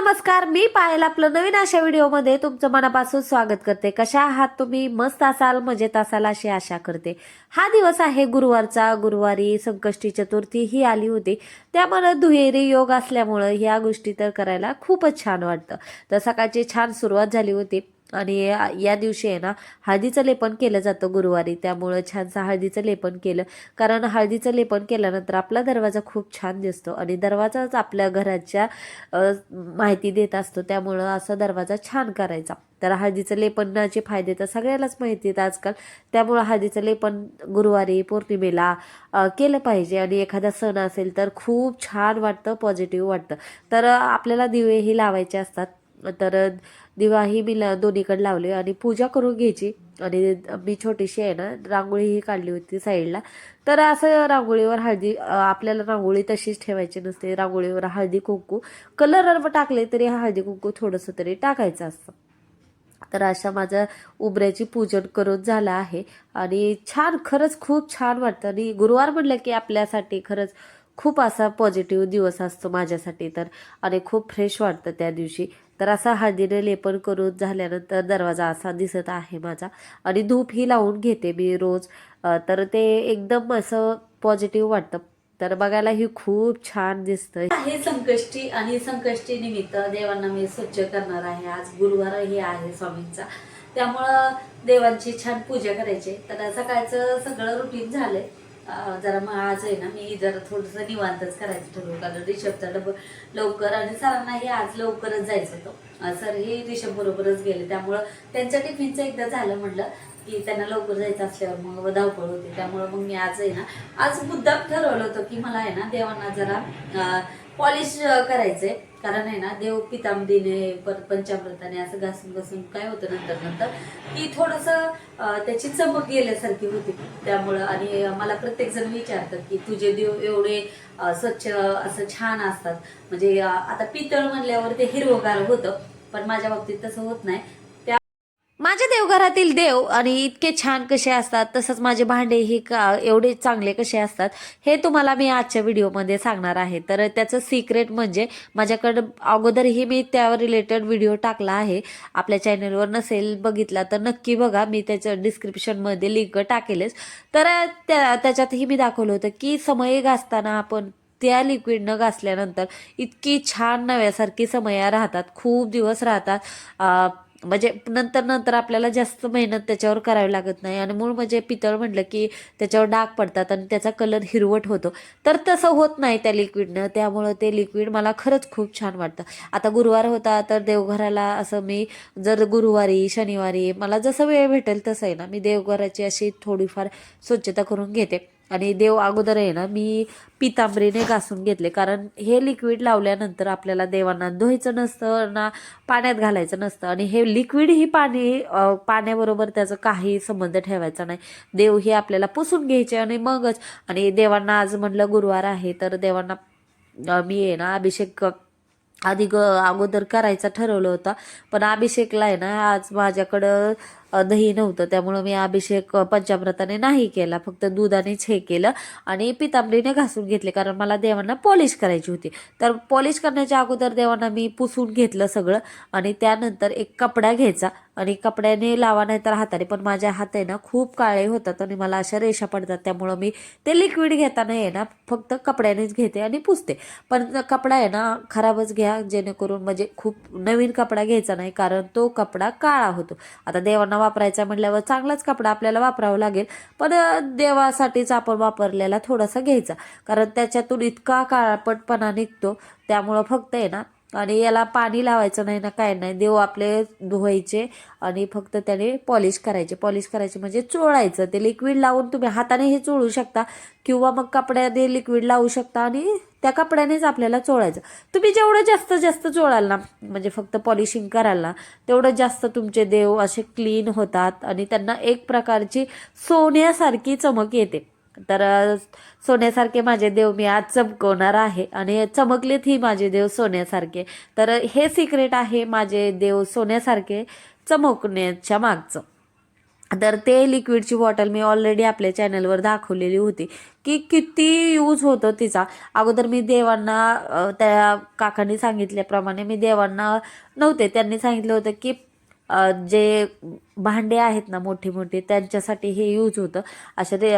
नमस्कार मी पायल आपलं नवीन अशा व्हिडिओमध्ये तुमचं मनापासून स्वागत करते. कशा आहात तुम्ही? मस्त असाल मजेत असाल अशी आशा करते. हा दिवस आहे गुरुवारचा. गुरुवारी संकष्टी चतुर्थी ही आली होती. त्यामुळे दुहेरी योग असल्यामुळं ह्या गोष्टी तर करायला खूपच छान वाटतं. तर सकाळची छान सुरुवात झाली होती. आणि या- दिवशी आहे ना हळदीचं लेपन केलं जातं गुरुवारी. त्यामुळं छानसं हळदीचं लेपन केलं. कारण हळदीचं लेपन केल्यानंतर आपला दरवाजा खूप छान दिसतो आणि दरवाजाच आपल्या घराच्या माहिती देत असतो. त्यामुळं असा दरवाजा छान करायचा. तर हळदीचं लेपनाचे फायदे तर सगळ्यालाच माहिती आहेत आजकाल. त्यामुळं हळदीचं लेपन गुरुवारी पौर्णिमेला केलं पाहिजे आणि एखादा सण असेल तर खूप छान वाटतं पॉझिटिव्ह वाटतं. तर आपल्याला दिवेही लावायचे असतात. तर दिवाही मी ला दोन्हीकडे लावले आणि पूजा करून घ्यायची. आणि मी छोटीशी आहे ना रांगोळीही काढली होती साईडला. तर असं रांगोळीवर हळदी आपल्याला रांगोळी तशीच ठेवायची नसते. रांगोळीवर हळदी कुंकू. कलर टाकले तरी हळदी कुंकू थोडंसं तरी टाकायचं असतं. तर अशा माझं उबऱ्याची पूजन करून झालं आहे. आणि छान खरंच खूप छान वाटतं. आणि गुरुवार म्हटलं की आपल्यासाठी खरंच खूप असा पॉझिटिव्ह दिवस असतो माझ्यासाठी. तर आणि खूप फ्रेश वाटतं त्या दिवशी. तर असा हळदीने लेपन करून झाल्यानंतर दरवाजा असा दिसत आहे माझा. आणि धूपही लावून घेते मी रोज. तर ते एकदम असं पॉझिटिव्ह वाटतं. तर बघायला ही खूप छान दिसतं आहे संकष्टी आणि संकष्टी निमित्त देवांना मी स्वच्छ करणार आहे. आज गुरुवारही आहे स्वामींचा. त्यामुळं देवांची छान पूजा करायची. तर सकाळचं सगळं रुटीन झालंय. जरा मग आज आहे ना मी जरा थोडंसं निवांतच करायचं ठरवलं कारण रिषभचा डब लवकर आणि सरांनाही आज लवकरच जायचं होतं. सर हे रिषभ बरोबरच गेले. त्यामुळं त्यांच्या टिफिनचं एकदा झालं म्हटलं की त्यांना लवकर जायचं असल्यावर मग धावपळ होते. त्यामुळं मग मी आज आहे ना आज मुद्दाम ठरवलं होतं की मला आहे ना देवांना जरा पॉलिश करायचंय कारण आहे ना देव पितामडीने परत पंचामृताने असं घासून घासून काय होतं नंतर नंतर की थोडंसं त्याची चमक गेल्यासारखी होती. त्यामुळं आणि मला प्रत्येक जण विचारतात की तुझे देव एवढे स्वच्छ असं छान असतात. म्हणजे आता पितळ म्हणल्यावर ते हिरवगार होतं पण माझ्या बाबतीत तसं होत नाही. माझ्या देवघरातील देव आणि इतके छान कसे असतात तसंच माझे भांडे हे का एवढे चांगले कसे असतात हे तुम्हाला मी आजच्या व्हिडिओमध्ये सांगणार आहे. तर त्याचं सिक्रेट म्हणजे माझ्याकडं अगोदरही मी त्यावर रिलेटेड व्हिडिओ टाकला आहे. आपल्या चॅनलवर नसेल बघितला तर नक्की बघा. मी त्याचं डिस्क्रिप्शनमध्ये लिंक टाकेलच. तर त्या त्याच्यातही मी दाखवलं होतं की समय घासताना आपण त्या लिक्विडनं घासल्यानंतर इतकी छान नव्यासारखी समया राहतात खूप दिवस राहतात. म्हणजे नंतर नंतर आपल्याला जास्त मेहनत त्याच्यावर करावी लागत नाही. आणि मूळ म्हणजे पितळ म्हटलं की त्याच्यावर डाग पडतात आणि त्याचा कलर हिरवट होतो. तर तसं होत नाही त्या लिक्विडनं. त्यामुळं ते लिक्विड मला खरंच खूप छान वाटतं. आता गुरुवार होता तर देवघराला असं मी जर गुरुवारी शनिवारी मला जसं वेळ भेटेल तसं आहे ना मी देवघराची अशी थोडीफार स्वच्छता करून घेते. आणि देव अगोदर आहे ना मी पितांबरीने घासून घेतले. कारण हे लिक्विड लावल्यानंतर आपल्याला देवांना धुवायचं नसतं ना पाण्यात घालायचं नसतं. आणि हे लिक्विड ही पाणी पाण्याबरोबर त्याचं काही संबंध ठेवायचा नाही. देव हे आपल्याला पुसून घ्यायचे आणि मगच. आणि देवांना आज म्हटलं गुरुवार आहे तर देवांना मी आहे ना अभिषेक आधी ग अगोदर करायचा ठरवलं होतं. पण अभिषेकला आहे ना आज माझ्याकडं दही नव्हतं. त्यामुळं मी अभिषेक पंचामृताने नाही केला. फक्त दुधानेच हे केलं आणि पितांबरीने घासून घेतले. कारण मला देवांना पॉलिश करायची होती. तर पॉलिश करण्याच्या अगोदर देवांना मी पुसून घेतलं सगळं आणि त्यानंतर एक कपडा घ्यायचा आणि कपड्याने लावा नाही तर हाताने. पण माझ्या हात आहे ना खूप काळे होतात आणि मला अशा रेषा पडतात. त्यामुळं मी ते लिक्विड घेताना आहे ना फक्त कपड्यानेच घेते आणि पुसते. पण कपडा आहे ना खराबच घ्या. जेणेकरून म्हणजे खूप नवीन कपडा घ्यायचा नाही. कारण तो कपडा काळा होतो. आता देवांना वापरायचा म्हटल्यावर चांगलाच कपडा आपल्याला वापरावा लागेल. पण देवासाठीच आपण वापरलेला थोडासा घ्यायचा. कारण त्याच्यातून इतका काळपटपणा निघतो. त्यामुळं फक्त आहे ना आणि याला पाणी लावायचं नाही ना काय नाही. देव आपले धुवायचे आणि फक्त त्याने पॉलिश करायचे. पॉलिश करायचे म्हणजे चोळायचं. ते लिक्विड लावून तुम्ही हाताने हे चोळू शकता. किंवा मग कपड्याने लिक्विड लावू शकता आणि त्या कपड्यानेच आपल्याला चोळायचं. तुम्ही जेवढं जास्त जास्त चोळाल ना म्हणजे फक्त पॉलिशिंग कराल ना तेवढं जास्त तुमचे देव असे क्लीन होतात आणि त्यांना एक प्रकारची सोन्यासारखी चमक येते. तर सोन्यासारखे माझे देव मी आज चमकवणार आहे आणि चमकलेत ही माझे देव सोन्यासारखे. तर हे सिक्रेट आहे माझे देव सोन्यासारखे चमकण्याच्या मागचं. तर ते लिक्विडची बॉटल मी ऑलरेडी आपल्या चॅनलवर दाखवलेली होती. की किती यूज होतो तिचा. अगोदर मी देवांना त्या काकांनी सांगितल्याप्रमाणे मी देवांना नव्हते. त्यांनी सांगितलं होतं की जे भांडे आहेत ना मोठे मोठे त्यांच्यासाठी हे यूज होतं. अशा ते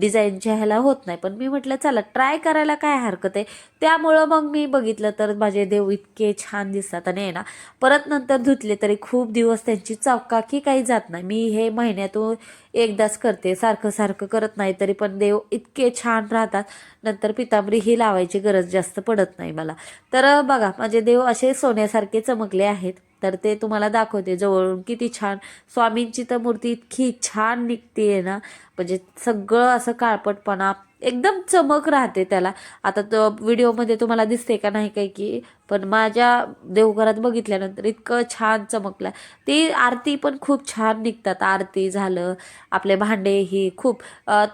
डिझाईनच्या ह्याला होत नाही. पण मी म्हटलं चला ट्राय करायला काय हरकत आहे? त्यामुळं मग मी बघितलं तर माझे देव इतके छान दिसतात आणि ना परत नंतर धुतले तरी खूप दिवस त्यांची चौकाकी काही जात नाही. मी हे महिन्यातून एकदाच करते सारखं सारखं करत नाही तरी पण देव इतके छान राहतात. नंतर पितांबरी ही लावायची गरज जास्त पडत नाही मला. तर बघा माझे देव असे सोन्यासारखे चमकले आहेत. तर ते तुम्हाला दाखवते जवळून. किती छान. स्वामींची तर मूर्ती इतकी छान निघते ना. म्हणजे सगळं असं काळपटपणा. एकदम चमक राहते त्याला. आता तो व्हिडिओमध्ये तुम्हाला दिसते का नाही काय की पण माझ्या देवघरात बघितल्यानंतर इतकं छान चमकलं. ती आरती पण खूप छान निघतात. आरती झालं आपले भांडे ही खूप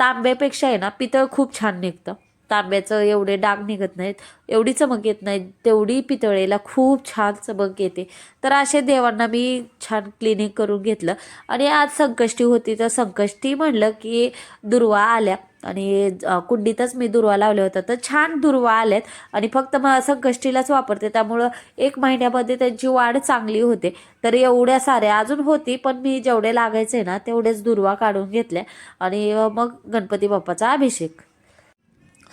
तांब्यापेक्षा आहे ना पितळ खूप छान निघतं. तांब्याचं एवढे डाग निघत नाहीत एवढी चमक येत नाही तेवढी पितळेला खूप छान चमक येते. तर असे देवांना मी छान क्लिनिक करून घेतलं. आणि आज संकष्टी होती तर संकष्टी म्हणलं की दुर्वा आल्या. आणि कुंडीतच मी दुर्वा लावल्या होत्या. तर छान दुर्वा आल्यात. आणि फक्त मग संकष्टीलाच वापरते. त्यामुळं एक महिन्यामध्ये त्यांची वाढ चांगली होते. तर एवढ्या साऱ्या अजून होती पण मी जेवढे लागायचे ना तेवढेच दुर्वा काढून घेतल्या. आणि मग गणपती बाप्पाचा अभिषेक.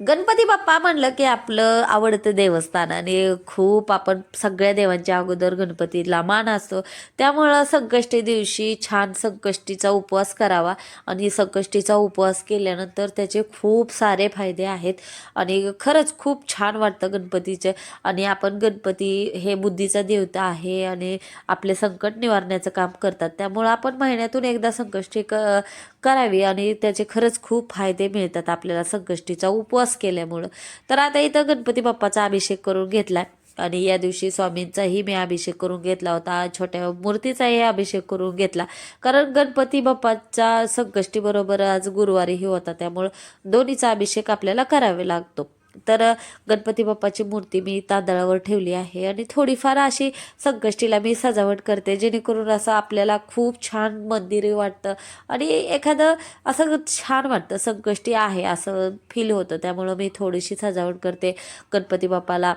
गणपती बाप्पा म्हणलं की आपलं आवडतं देवस्थान आणि खूप आपण सगळ्या देवांच्या अगोदर गणपतीला मान असतो. त्यामुळं संकष्टी दिवशी छान संकष्टीचा उपवास करावा आणि संकष्टीचा उपवास केल्यानंतर त्याचे खूप सारे फायदे आहेत आणि खरंच खूप छान वाटतं गणपतीचे आणि आपण गणपती हे बुद्धीचा देवता आहे आणि आपले संकट निवारण्याचं काम करतात. त्यामुळं आपण महिन्यातून एकदा संकष्टी क करावी आणि त्याचे खरंच खूप फायदे मिळतात आपल्याला संकष्टीचा उपवास केल्यामुळं. तर आता इथं गणपती बाप्पाचा अभिषेक करून घेतला आणि या दिवशी स्वामींचाही मी अभिषेक करून घेतला होता. छोट्या मूर्तीचाही अभिषेक करून घेतला. कारण गणपती बाप्पाचा संकष्टीबरोबर आज गुरुवारीही होता. त्यामुळं दोन्हीचा अभिषेक आपल्याला करावे लागतो. तर गणपती बाप्पाची मूर्ती मी तांदळावर ठेवली आहे आणि थोडीफार अशी संकष्टीला मी सजावट करते जेणेकरून असं आपल्याला खूप छान मंदिर वाटतं आणि एखादं असं छान वाटतं संकष्टी आहे असं फील होतं. त्यामुळं मी थोडीशी सजावट करते. गणपती बाप्पाला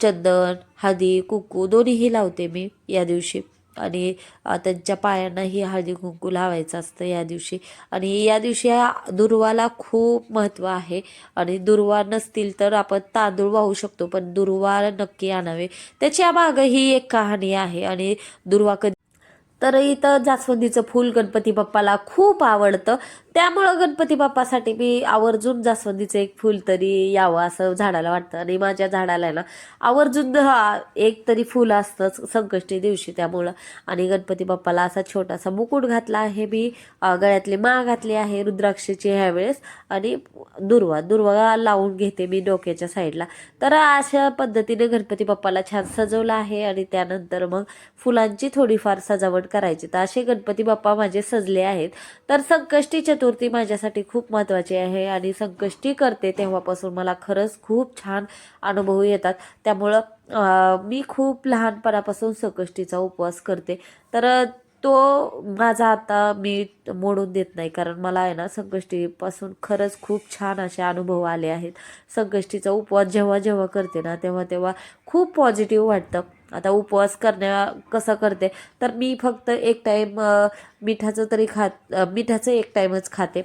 चंदन हळदी कुकू दोन्हीही लावते मी या दिवशी. आणि त्यांच्या पायांनाही हळदी कुंकू लावायचं असतं या दिवशी. आणि या दिवशी या दुर्वाला खूप महत्त्व आहे. आणि दुर्वा नसतील तर आपण तांदूळ वाहू शकतो पण दुर्वा नक्की आणावे. त्याच्या मागं ही एक कहाणी आहे आणि दुर्वा कधी तर इथं जास्वंदीचं फूल गणपती बाप्पाला खूप आवडतं. त्यामुळं गणपती बाप्पासाठी मी आवर्जून जास्वंदीचं एक फूल तरी यावं असं झाडाला वाटतं. आणि माझ्या झाडाला आहे ना आवर्जून हा एक तरी फूल असतंच संकष्टी दिवशी त्यामुळं. आणि गणपती बाप्पाला असा छोटासा मुकुट घातला आहे मी. गळ्यातली माळ घातली आहे रुद्राक्षाची ह्यावेळेस. आणि दुर्वा दुर्वा लावून घेते मी डोक्याच्या साईडला. तर अशा पद्धतीने गणपती बाप्पाला छान सजवलं आहे. आणि त्यानंतर मग फुलांची थोडीफार सजावट करायची. तर असे गणपती बाप्पा माझे सजले आहेत. तर संकष्टी चतुर्थी माझ्यासाठी खूप महत्त्वाची आहे आणि संकष्टी करते तेव्हापासून. मला खरंच खूप छान अनुभव येतात. त्यामुळं मी खूप लहानपणापासून संकष्टीचा उपवास करते. तर तो माझा आता मी मोडून देत नाही. कारण मला आहे ना संकष्टीपासून खरंच खूप छान असे अनुभव आले आहेत. संकष्टीचा उपवास जेव्हा जेव्हा करते ना तेव्हा तेव्हा खूप पॉझिटिव्ह वाटतं. आता उपवास करण्या कसं करते? तर मी फक्त एक टाईम मिठाचं तरी खात मिठाचं एक टाईमच खाते.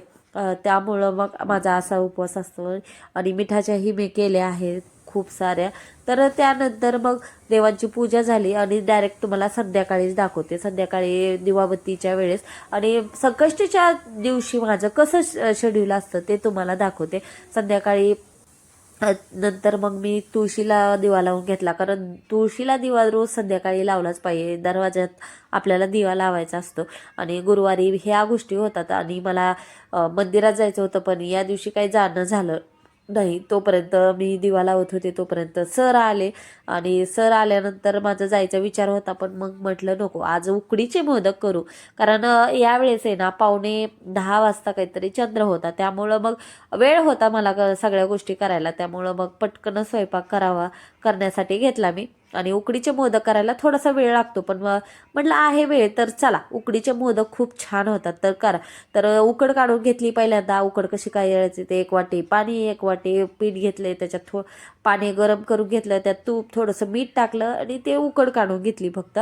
त्यामुळं मग माझा असा उपवास असतो. आणि मिठाच्याही मी केल्या आहेत खूप साऱ्या. तर त्यानंतर मग देवांची पूजा झाली आणि डायरेक्ट तुम्हाला संध्याकाळीच दाखवते. संध्याकाळी दिवाबत्तीच्या वेळेस. आणि संकष्टीच्या दिवशी माझं कसं शेड्यूल असतं ते तुम्हाला दाखवते. संध्याकाळी नंतर मग मी तुळशीला दिवा लावून घेतला. कारण तुळशीला दिवा रोज संध्याकाळी लावलाच पाहिजे. दरवाज्यात आपल्याला दिवा लावायचा असतो. आणि गुरुवारी ह्या गोष्टी होतात. आणि मला मंदिरात जायचं होतं पण या दिवशी काही जाणं झालं नाही. तोपर्यंत मी दिवा लावत होते. तोपर्यंत सर आले. आणि सर आल्यानंतर माझा जायचा विचार होता पण मग म्हटलं नको आज उकडीचे मोदक करू. कारण यावेळेस आहे ना पावणे दहा वाजता काहीतरी चंद्र होता त्यामुळं मग वेळ होता मला सगळ्या गोष्टी करायला. त्यामुळं मग पटकन स्वयंपाक करावा करण्यासाठी घेतला मी. आणि उकडीचे मोदक करायला थोडासा वेळ लागतो पण मग म्हटलं आहे वेळ तर चला उकडीचे मोदक खूप छान होतात तर करा. तर उकड काढून घेतली पहिल्यांदा उकड कशी काय यायची ते एक वाटी पाणी एक वाटी पीठ घेतले त्याच्यात थो पाणी गरम करून घेतलं त्यात तूप थोडंसं मीठ टाकलं आणि ते उकड काढून घेतली फक्त.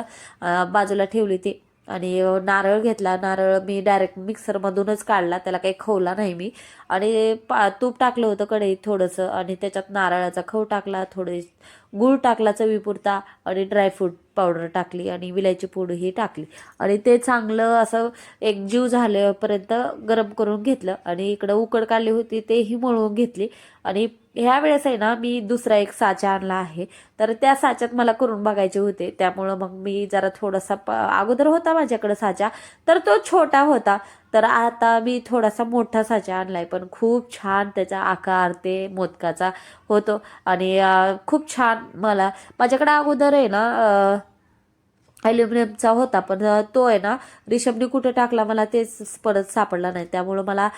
बाजूला ठेवली ती. आणि नारळ घेतला. नारळ मी डायरेक्ट मिक्सरमधूनच काढला. त्याला काही खवला नाही मी. आणि पा तूप टाकलं होतं कढईत थोडंसं. आणि त्याच्यात नारळाचा खव टाकला. थोडे गूळ टाकला चवीपुरता. आणि ड्रायफ्रूट पावडर टाकली. आणि विलायची पूड ही टाकली. आणि ते चांगलं असं एक जीव झाल्यापर्यंत गरम करून घेतलं. आणि इकडं उकड काढली होती. तेही मळून घेतली. आणि ह्या वेळेस आहे ना मी दुसरा एक साचा आणला आहे. तर त्या साच्यात मला करून बघायचे होते. त्यामुळं मग मी जरा थोडासा प अगोदर होता माझ्याकडं साचा तर तो छोटा होता. तर आता मी थोडासा मोठा साचा आणला आहे पण खूप छान त्याचा आकार ते मोदकाचा होतो. आणि खूप छान मला माझ्याकडे अगोदर आहे ना ॲल्युमिनियमचा होता पण तो आहे ना रिषभने कुठं टाकला मला तेच परत सापडला नाही. त्यामुळं मला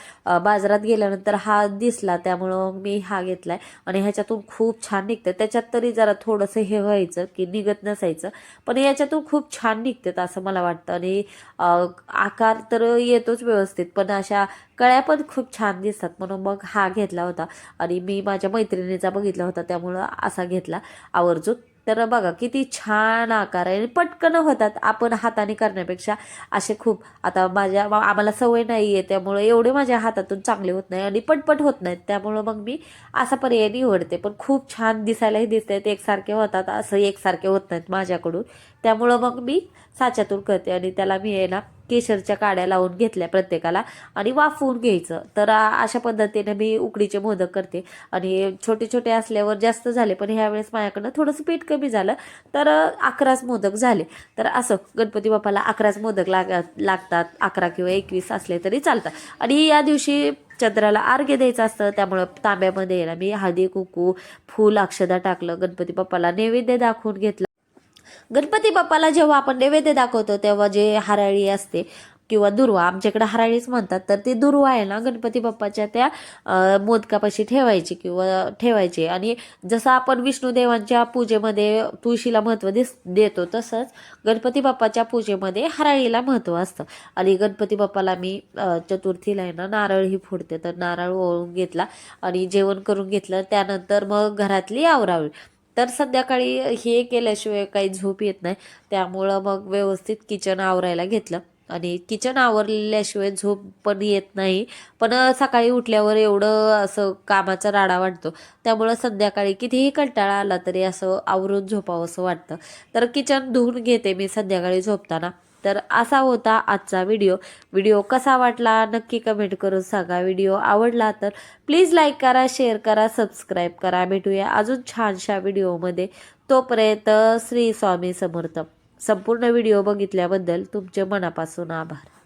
बाजारात गेल्यानंतर हा दिसला त्यामुळं मी हा घेतला आहे आणि ह्याच्यातून खूप छान निघतं त्याच्यात तरी जरा थोडंसं हे व्हायचं की निघत नसायचं. पण याच्यातून खूप छान निघतात असं मला वाटतं. आणि आकार तर येतोच व्यवस्थित पण अशा कळ्या पण खूप छान दिसतात. म्हणून मग हा घेतला होता. आणि मी माझ्या मैत्रिणीचा बघितला होता त्यामुळं असा घेतला. आवर्जून तर बघा किती छान आकार आहे. आणि पटकन होतात आपण हाताने करण्यापेक्षा. असे खूप आता माझ्या आम्हाला सवय नाही आहे त्यामुळे एवढे माझ्या हातातून चांगले होत नाही आणि पटपट होत नाहीत. त्यामुळं मग मी असा पर्याय निवडते. पण खूप छान दिसायलाही दिसत आहेत एकसारखे होतात असं एकसारखे होत नाहीत माझ्याकडून. त्यामुळं मग मी साच्यातून करते आणि त्याला मी आहे ना केशरच्या काड्या लावून घेतल्या प्रत्येकाला आणि वाफवून घ्यायचं. तर अशा पद्धतीने मी उकडीचे मोदक करते. आणि छोटे छोटे असल्यावर जास्त झाले पण ह्यावेळेस माझ्याकडनं थोडंसं पीठ कमी झालं. तर अकराच मोदक झाले. तर असं गणपती बाप्पाला अकराच मोदक लाग लागतात. अकरा किंवा एकवीस असले तरी चालतात. आणि या दिवशी चंद्राला अर्घ्य द्यायचं असतं. त्यामुळं तांब्यामध्ये ना मी हळदी कुकू फूल अक्षदा टाकलं. गणपती बाप्पाला नैवेद्य दाखवून घेतलं. गणपती बाप्पाला जेव्हा आपण नैवेद्य दाखवतो तेव्हा जे हराळी असते किंवा दुर्वा आमच्याकडे हराळीच म्हणतात तर ती दुर्वा आहे ना गणपती बाप्पाच्या त्या मोदकापाशी ठेवायची किंवा ठेवायची. आणि जसं आपण विष्णुदेवांच्या पूजेमध्ये तुळशीला महत्त्व दिस देतो तसंच गणपती बाप्पाच्या पूजेमध्ये हराळीला महत्त्व असतं. आणि गणपती बाप्पाला मी चतुर्थीला आहे ना नारळही फोडते तर नारळ ओळून घेतला आणि जेवण करून घेतलं त्यानंतर मग घरातली आवरावी. तर संध्याकाळी हे केल्याशिवाय काही झोप येत नाही. त्यामुळं मग व्यवस्थित किचन आवरायला घेतलं. आणि किचन आवरल्याशिवाय झोप पण येत नाही. पण सकाळी उठल्यावर एवढं असं कामाचा राडा वाटतो त्यामुळं संध्याकाळी कितीही कंटाळा आला तरी असं आवरून झोपावं असं वाटतं. तर किचन धुवून घेते मी संध्याकाळी झोपताना. तर असा होता आजचा व्हिडिओ. व्हिडिओ कसा वाटला नक्की कमेंट करून सांगा. व्हिडिओ आवडला तर प्लीज लाईक करा शेअर करा सबस्क्राईब करा. भेटूया अजून छानशा व्हिडिओमध्ये. तोपर्यंत श्री स्वामी समर्थ. संपूर्ण व्हिडिओ बघितल्याबद्दल तुमचे मनापासून आभार.